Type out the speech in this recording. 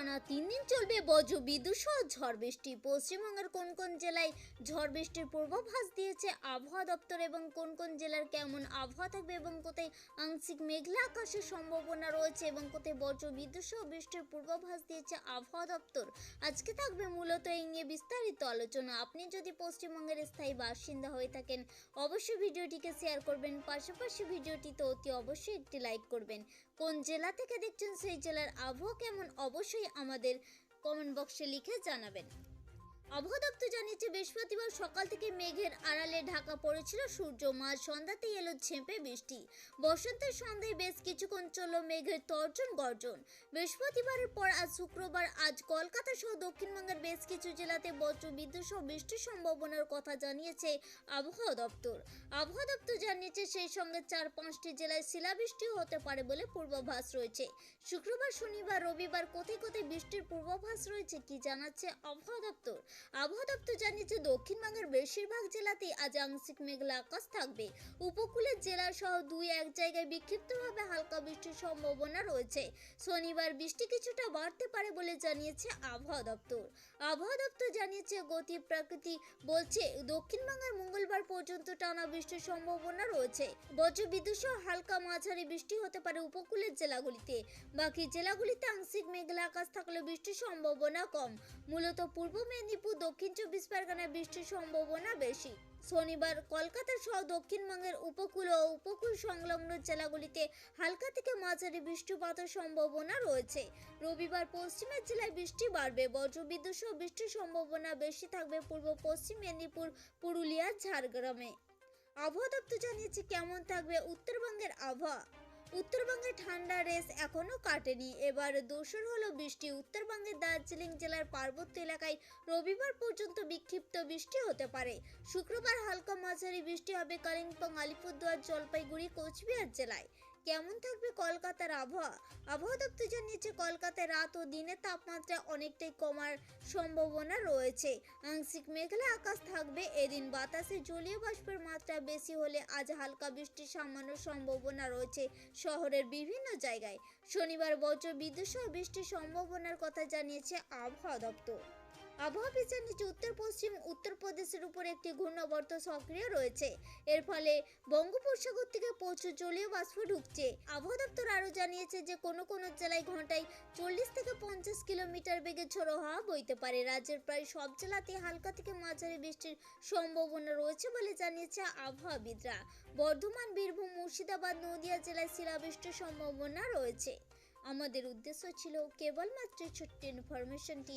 টানা তিন দিন চলবে বজ্র, বিদ্যুৎ সহ ঝড় বৃষ্টি। পশ্চিমবঙ্গের কোন কোন জেলায় ঝড় বৃষ্টির পূর্বাভাস দিয়েছে আবহাওয়া দপ্তর এবং কোন কোন জেলার কেমন আবহাওয়া থাকবে এবং কোথায় আংশিক মেঘলা আকাশের সম্ভাবনা রয়েছে এবং কোথায় বজ্র, বিদ্যুৎ সহ বৃষ্টির পূর্বাভাস দিয়েছে আবহাওয়া দপ্তর? আজকে থাকবে মূলত এই নিয়ে বিস্তারিত আলোচনা। আপনি যদি পশ্চিমবঙ্গের স্থায়ী বাসিন্দা হয়ে থাকেন, অবশ্যই ভিডিওটিকে শেয়ার করবেন। পাশাপাশি ভিডিওটিতে অতি অবশ্যই একটি লাইক করবেন। কোন জেলা থেকে দেখছেন, সেই জেলার আবহাওয়া কেমন? অবশ্যই আমাদের কমেন্ট বক্সে লিখে জানাবেন। আবহাওয়া দপ্তর জানিয়েছে বৃহস্পতিবার সকাল থেকে মেঘের আড়ালে ঢাকা পড়েছিল সূর্য। মাঝ সন্ধ্যাতেই এলো ঝেঁপে বৃষ্টি। বসন্তের সন্ধ্যায় বেশ কিছুক্ষণ চলল মেঘের তর্জন গর্জন। বৃহস্পতিবারের পর আজ শুক্রবার, আজ কলকাতা সহ দক্ষিণবঙ্গের বেশ কিছু জেলাতে বজ্র, বিদ্যুৎ সহ বৃষ্টির সম্ভাবনার কথা জানিয়েছে আবহাওয়া দপ্তর। আবহাওয়া দপ্তর জানিয়েছে সেই সঙ্গে চার পাঁচটি জেলায় শিলাবৃষ্টিও হতে পারে বলে পূর্বাভাস রয়েছে। শুক্রবার, শনিবার, রবিবার কোথায় কোথায় বৃষ্টির পূর্বাভাস রয়েছে কি জানাচ্ছে আবহাওয়া দপ্তর? আবহাওয়া দপ্তর জানিয়েছে দক্ষিণবঙ্গের বেশিরভাগ জেলাতেই আজ আংশিক মেঘলা আকাশ থাকবে। উপকূলের জেলা সহ দুই এক জায়গায় বিক্ষিপ্তভাবে হালকা বৃষ্টির সম্ভাবনা রয়েছে। শনিবার বৃষ্টি কিছুটা বাড়তে পারে বলে জানিয়েছে আবহাওয়া দপ্তর। আবহাওয়া দপ্তর জানিয়েছে, গতি প্রকৃতি বলছে দক্ষিণবঙ্গের মঙ্গলবার পর্যন্ত টানা বৃষ্টির সম্ভাবনা রয়েছে। বজ্রবিদ্যুৎ সহ হালকা মাঝারি বৃষ্টি হতে পারে উপকূলের জেলাগুলিতে। বাকি জেলাগুলিতে আংশিক মেঘলা আকাশ থাকলে বৃষ্টির সম্ভাবনা কম। মূলত পূর্ব মেদিনীপুর দক্ষিণ চব্বিশ পরগনায় বৃষ্টির সম্ভাবনা বেশি। শনিবার কলকাতা সহ দক্ষিণবঙ্গের উপকূল ও উপকূল সংলগ্ন জেলাগুলিতে হালকা থেকে মাঝারি বৃষ্টিপাতের সম্ভাবনা রয়েছে। রবিবার পশ্চিমের জেলায় বৃষ্টি বাড়বে। বজ্রবিদ্যুৎ সহ বৃষ্টির সম্ভাবনা বেশি থাকবে পূর্ব পশ্চিম মেদিনীপুর, পুরুলিয়া, ঝাড়গ্রামে। আবহাওয়া দপ্তর জানিয়েছে, কেমন থাকবে উত্তরবঙ্গের আবহাওয়া? উত্তরবঙ্গে ঠান্ডা রেস এখনও কাটেনি। এবার দোসর হলো বৃষ্টি। উত্তরবঙ্গের দার্জিলিং জেলার পার্বত্য এলাকায় রবিবার পর্যন্ত বিক্ষিপ্ত বৃষ্টি হতে পারে। শুক্রবার হালকা মাঝারি বৃষ্টি হবে কালিম্পং, আলিপুরদুয়ার, জলপাইগুড়ি, কোচবিহার জেলায়। কেমন থাকবে কলকাতার আবহাওয়া? আবহাওয়া দপ্তর জানিয়েছে কলকাতায় রাত ও দিনের তাপমাত্রা অনেকটাই কমার সম্ভাবনা রয়েছে। আংশিক মেঘলা আকাশ থাকবে, এদিন বাতাসে জলীয় বাষ্পের মাত্রা বেশি হলে আজ হালকা বৃষ্টির সামান্য সম্ভাবনা রয়েছে শহরের বিভিন্ন জায়গায়। শনিবার বজ্র বিদ্যুৎ সহ বৃষ্টির সম্ভাবনার কথা জানিয়েছে আবহাওয়া দপ্তর। আবহাওয়া বিদ জানিয়েছে উত্তর, পশ্চিম, উত্তরপ্রদেশের উপর একটি ঘূর্ণাবর্ত সক্রিয় রয়েছে। এর ফলে বঙ্গোপসাগর থেকে প্রচুর জলীয় বাষ্প ঢুকছে। আবহাওয়া দপ্তর আরও জানিয়েছে যে কোনো কোনো জেলায় ঘন্টায় চল্লিশ থেকে পঞ্চাশ কিলোমিটার বেগে ঝোড়ো হাওয়া বইতে পারে। রাজ্যের প্রায় সব জেলাতে হালকা থেকে মাঝারি বৃষ্টির সম্ভাবনা রয়েছে বলে জানিয়েছে আবহাওয়াবিদরা। বর্ধমান, বীরভূম, মুর্শিদাবাদ, নদিয়া জেলায় শিলাবৃষ্টির সম্ভাবনা রয়েছে। আমাদের উদ্দেশ্য ছিল কেবলমাত্র ছোট্ট ইনফরমেশনটি